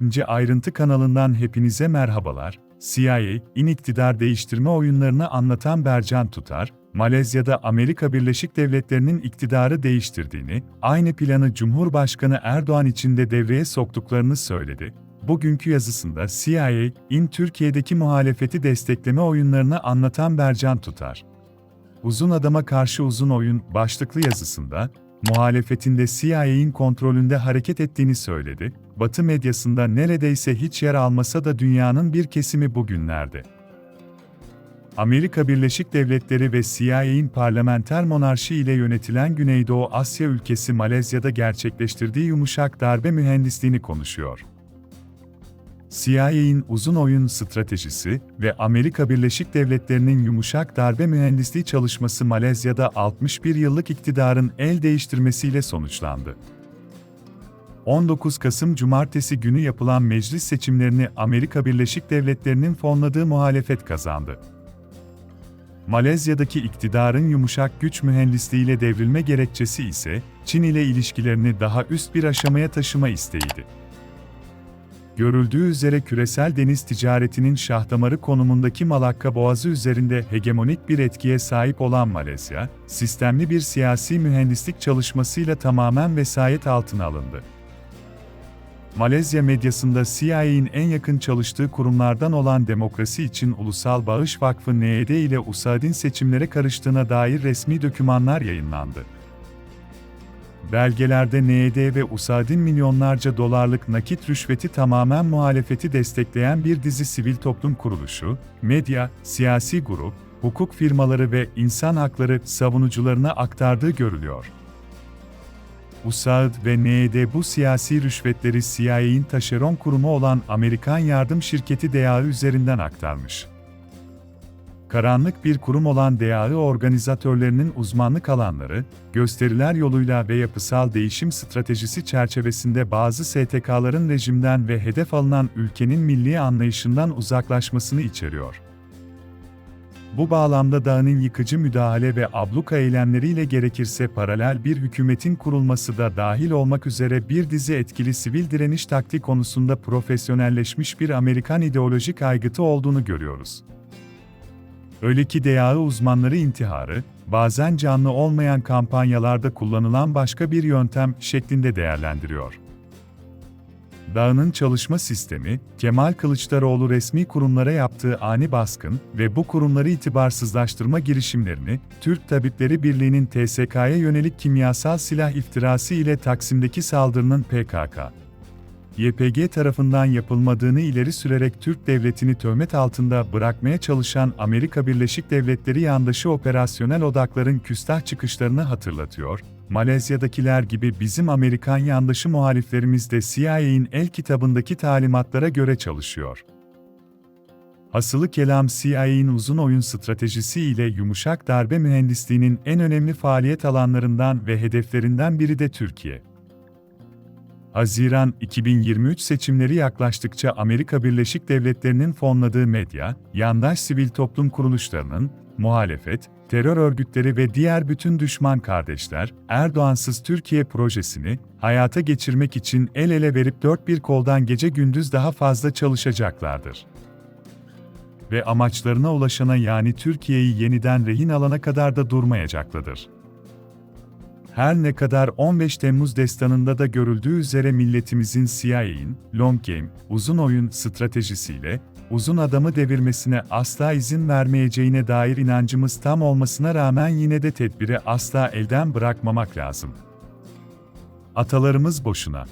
İnce Ayrıntı kanalından hepinize merhabalar. CIA'in iktidar değiştirme oyunlarını anlatan Bercan Tutar, Malezya'da Amerika Birleşik Devletleri'nin iktidarı değiştirdiğini, aynı planı Cumhurbaşkanı Erdoğan için de devreye soktuklarını söyledi. Bugünkü yazısında CIA'in Türkiye'deki muhalefeti destekleme oyunlarını anlatan Bercan Tutar, Uzun Adama Karşı Uzun Oyun başlıklı yazısında, muhalefetinde CIA'in kontrolünde hareket ettiğini söyledi. Batı medyasında neredeyse hiç yer almasa da dünyanın bir kesimi bugünlerde. Amerika Birleşik Devletleri ve CIA'in parlamenter monarşi ile yönetilen Güneydoğu Asya ülkesi Malezya'da gerçekleştirdiği yumuşak darbe mühendisliğini konuşuyor. CIA'in uzun oyun stratejisi ve Amerika Birleşik Devletleri'nin yumuşak darbe mühendisliği çalışması Malezya'da 61 yıllık iktidarın el değiştirmesiyle sonuçlandı. 19 Kasım Cumartesi günü yapılan meclis seçimlerini Amerika Birleşik Devletleri'nin fonladığı muhalefet kazandı. Malezya'daki iktidarın yumuşak güç mühendisliğiyle devrilme gerekçesi ise Çin ile ilişkilerini daha üst bir aşamaya taşıma isteğiydi. Görüldüğü üzere küresel deniz ticaretinin şahdamarı konumundaki Malakka Boğazı üzerinde hegemonik bir etkiye sahip olan Malezya, sistemli bir siyasi mühendislik çalışmasıyla tamamen vesayet altına alındı. Malezya medyasında CIA'in en yakın çalıştığı kurumlardan olan Demokrasi için Ulusal Bağış Vakfı NED ile USAID'in seçimlere karıştığına dair resmi dokümanlar yayınlandı. Belgelerde NED ve USAID'in milyonlarca dolarlık nakit rüşveti tamamen muhalefeti destekleyen bir dizi sivil toplum kuruluşu, medya, siyasi grup, hukuk firmaları ve insan hakları savunucularına aktardığı görülüyor. USAID ve NED bu siyasi rüşvetleri CIA'in taşeron kurumu olan Amerikan yardım şirketi DAI üzerinden aktarmış. Karanlık bir kurum olan DAI organizatörlerinin uzmanlık alanları, gösteriler yoluyla ve yapısal değişim stratejisi çerçevesinde bazı STK'ların rejimden ve hedef alınan ülkenin milli anlayışından uzaklaşmasını içeriyor. Bu bağlamda dağının yıkıcı müdahale ve abluka eylemleriyle gerekirse paralel bir hükümetin kurulması da dahil olmak üzere bir dizi etkili sivil direniş taktiği konusunda profesyonelleşmiş bir Amerikan ideolojik aygıtı olduğunu görüyoruz. Öyle ki DAI uzmanları intiharı, bazen canlı olmayan kampanyalarda kullanılan başka bir yöntem şeklinde değerlendiriyor. Dağının çalışma sistemi, Kemal Kılıçdaroğlu resmi kurumlara yaptığı ani baskın ve bu kurumları itibarsızlaştırma girişimlerini, Türk Tabipleri Birliği'nin TSK'ya yönelik kimyasal silah iftirası ile Taksim'deki saldırının PKK, YPG tarafından yapılmadığını ileri sürerek Türk devletini töhmet altında bırakmaya çalışan Amerika Birleşik Devletleri yandaşı operasyonel odakların küstah çıkışlarını hatırlatıyor, Malezya'dakiler gibi bizim Amerikan yandaşı muhaliflerimiz de CIA'in el kitabındaki talimatlara göre çalışıyor. Hasılı kelam CIA'in uzun oyun stratejisi ile yumuşak darbe mühendisliğinin en önemli faaliyet alanlarından ve hedeflerinden biri de Türkiye. Haziran 2023 seçimleri yaklaştıkça Amerika Birleşik Devletleri'nin fonladığı medya, yandaş sivil toplum kuruluşlarının, muhalefet, terör örgütleri ve diğer bütün düşman kardeşler, Erdoğansız Türkiye projesini hayata geçirmek için el ele verip dört bir koldan gece gündüz daha fazla çalışacaklardır. Ve amaçlarına ulaşana yani Türkiye'yi yeniden rehin alana kadar da durmayacaklardır. Her ne kadar 15 Temmuz destanında da görüldüğü üzere milletimizin CIA'in, long game, uzun oyun stratejisiyle, uzun adamı devirmesine asla izin vermeyeceğine dair inancımız tam olmasına rağmen yine de tedbiri asla elden bırakmamak lazım. Atalarımız boşuna